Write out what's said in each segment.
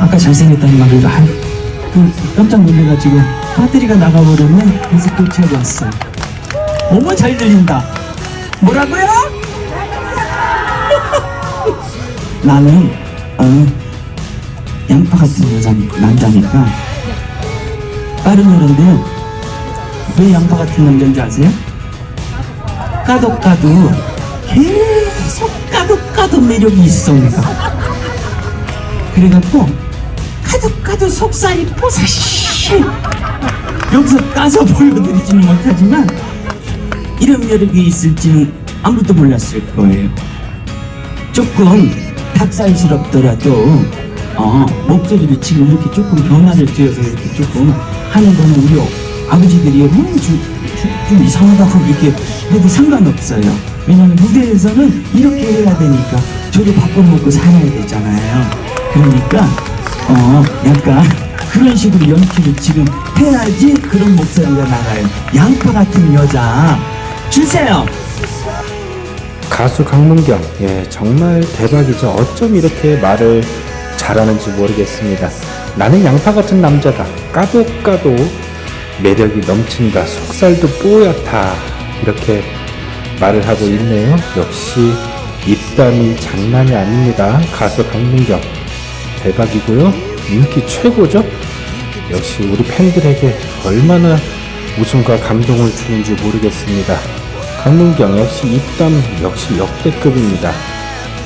아까 잘생겼다는 말을 아, 그 깜짝 놀래가지고 배터리가 나가버렸네. 그래서 교체하고 왔어요. 어머 잘 들린다. 뭐라고요? 나는 어, 양파 같은 여자 남자니까 빠른 노래인데요. 왜 양파 같은 남자인 줄 아세요? 까도 까도 계속 까도 까도 매력이 있어 내가. 그래갖고 까도 속살이 뽀사시 여기서 까서 보여드리지는 못하지만 이런 매력이 있을지는 아무도 몰랐을 거예요 조금 닭살스럽더라도 어, 목소리도 지금 이렇게 조금 변화를 주어서 이렇게 조금 하는 거는 우리 아버지들이 음, 좀, 좀, 좀 이상하다고 이렇게 해도 상관없어요. 왜냐면 무대에서는 이렇게 해야 되니까 저도 밥벌 먹고 살아야 되잖아요. 그러니까 어 약간 그런 식으로 연기를 지금 해야지 그런 목소리가 나가요. 양파 같은 여자 주세요. 가수 강문경, 예, 정말 대박이죠. 어쩜 이렇게 말을 잘하는지 모르겠습니다. 나는 양파 같은 남자다. 까도 까도 매력이 넘친다. 속살도 뽀얗다. 이렇게 말을 하고 있네요. 역시 입담이 장난이 아닙니다. 가수 강문경. 대박이고요. 인기 최고죠. 역시 우리 팬들에게 얼마나 웃음과 감동을 주는지 모르겠습니다. 강문경 역시 입담 역시 역대급입니다.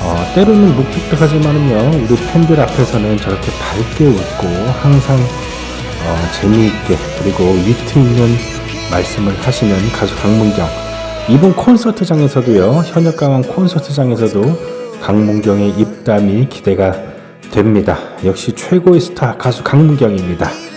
어, 때로는 묵직하지만은요 우리 팬들 앞에서는 저렇게 밝게 웃고 항상 어, 재미있게 그리고 위트 있는 말씀을 하시는 가수 강문경 이번 콘서트장에서도요 현역 가왕 콘서트장에서도 강문경의 입담이 기대가 됩니다. 역시 최고의 스타 가수 강문경입니다.